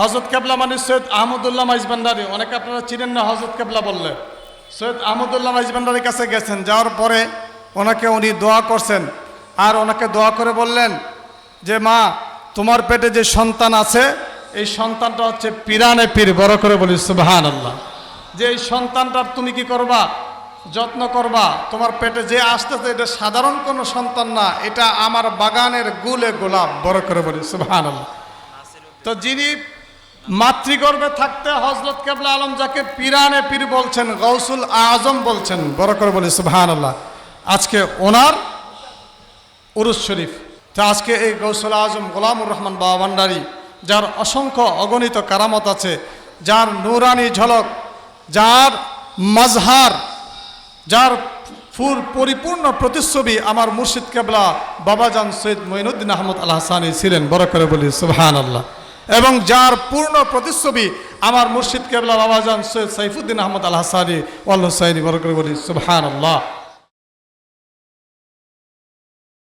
হজরত কেবলা মানে সৈয়দ আহমদুল্লাহ মাইজবান্ডারি অনেকে আপনারা চিনেন না হজরত কেবলা বললে। সৈয়দ আহমদুল্লাহ মাইজবান্ডারির কাছে গেছেন, যাওয়ার পরে ওনাকে উনি দোয়া করছেন। আর ওনাকে দোয়া করে বললেন যে, মা, তোমার পেটে যে সন্তান আছে, এই সন্তানটা হচ্ছে পিরানে পীর। বড় করে বলি সুবাহান আল্লাহ যে, এই সন্তানটার তুমি কি করবা? যত্ন করবা? তোমার পেটে যে আসতেছে, এটা সাধারণ কোনো সন্তান না। এটা আমার বাগানের গুলে গোলাপ। বড় করে বলি সুবাহান আল্লাহ তো যিনি মাতৃগর্ভে থাকতে হজরত কেবলা আলম যাকে পিরানে পীর বলছেন গৌসুল আজম বলছেন, বড় করে বলি সুবাহান আল্লাহ আজকে ওনার উরুস শরীফ। তো আজকে এই গৌসুল আজম গোলামুর রহমান বাবা ভান্ডারী, যার অসংখ্য অগণিত কারামত আছে, যার নুরানি ঝলক, যার মাজহার যার ফুল পরিপূর্ণ প্রতিচ্ছবি আমার মুর্শিদ কেবলা বাবাজান সৈয়দ মঈনুদ্দিন আহমদ আল হাসানি ছিলেন, বড় করে বলি সুবহান আল্লাহ এবং যার পূর্ণ প্রতিচ্ছবি আমার মুর্শিদ কেবলা বাবাজান সৈয়দ সাইফুদ্দিন আহমদ আল হাসানি আল্লাহ হুসাইনি বরকর করে বলি সুবহান আল্লাহ